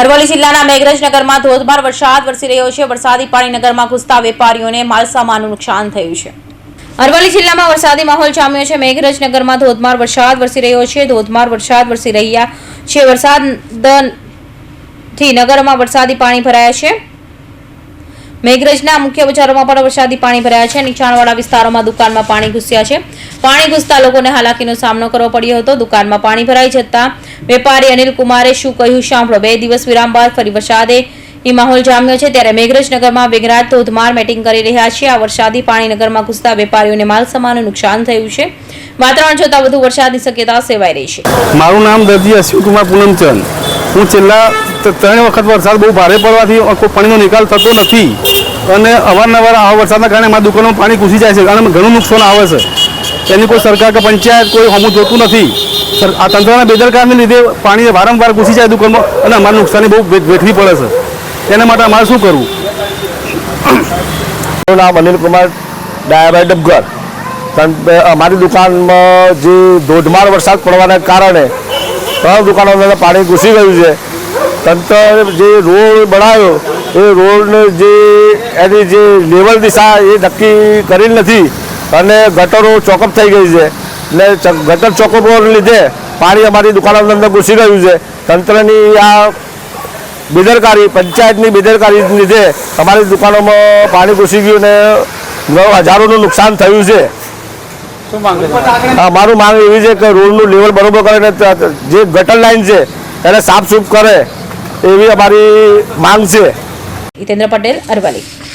અરવલ્લી જિલ્લાના મેઘરજનગરમાં ધોધમાર વરસાદ વરસી રહ્યો છે. વરસાદી પાણી નગરમાં ઘૂસતા વેપારીઓને માલસામાનનું નુકસાન થયું છે. અરવલ્લી જિલ્લામાં વરસાદી માહોલ જામ્યો છે. મેઘરાજનગરમાં ધોધમાર વરસાદ વરસી રહ્યો છે. ધોધમાર વરસાદ વરસી રહ્યા છે. વરસાદથી નગરમાં વરસાદી પાણી ભરાયા છે. મેઘરજના મુખ્ય બજારોમાં પણ વરસાદી પાણી ભરાયા છે. નીચાણવાળા વિસ્તારોમાં દુકાનમાં પાણી ઘૂસ્યા છે. પાણી ઘૂસતા લોકોને હાલાકીનો સામનો કરવો પડ્યો હતો. દુકાનમાં પાણી ભરાઈ જતા વેપારી અનિલ કુમારે શું કહ્યું સાંભળો. બે દિવસ વિરામ બાદ ફરી વરસાદે એ માહોલ જામ્યો છે. ત્યારે મેઘરજનગરમાં મેઘરાજ ધોધમાર મેટિંગ કરી રહ્યા છે. આ વરસાદી પાણી નગરમાં ઘૂસતા વેપારીઓને માલસામાનનું નુકસાન થયું છે. વાતાવરણ જોતા વધુ વરસાદની શક્યતા સેવાઈ રહી છે. મારું નામ દરજી અશ્વિનકુમાર પૂનમચંદ. હું છેલ્લા ત્રણ વખત વરસાદ બહુ ભારે પડવાથી પાણીનો નિકાલ થતો નથી. અને અવારનવાર આવા વરસાદના કારણે અમારા દુકાનોમાં પાણી ઘૂસી જાય છે અને ઘણું નુકસાન આવે છે. એની કોઈ સરકાર કે પંચાયત કોઈ હમું જોતું નથી. આ તંત્રના બેદરકારને લીધે પાણી વારંવાર ઘૂસી જાય દુકાનમાં અને અમારે નુકસાની બહુ વેઠવી પડે છે. તેના માટે અમારે શું કરવું? મારું નામ અનિલ કુમાર ડાયાભાઈ ડબગર. અમારી દુકાનમાં જે ધોધમાર વરસાદ પડવાના કારણે ત્રણ દુકાનો અંદર પાણી ઘૂસી ગયું છે. તંત્ર જે રોડ બનાવ્યો એ રોડને જે એની જે લેવલ દિશા એ નક્કી કરી નથી. અને ગટરો ચોકઅપ થઈ ગઈ છે. ને ગટર ચોકઅપોને લીધે પાણી અમારી દુકાનોની અંદર ઘૂસી ગયું છે. તંત્રની આ બેદરકારી પંચાયતની બેદરકારી લીધે અમારી દુકાનોમાં પાણી ઘૂસી ગયું ને હજારોનું નુકસાન થયું છે. મારું માંગ એવી છે કે રોડનું લેવલ બરોબર કરે ને જે ગટર લાઈન છે એને સાફ સૂફ કરે એવી અમારી માંગ છે. હિતેન્દ્ર પટેલ અરવલ્લી.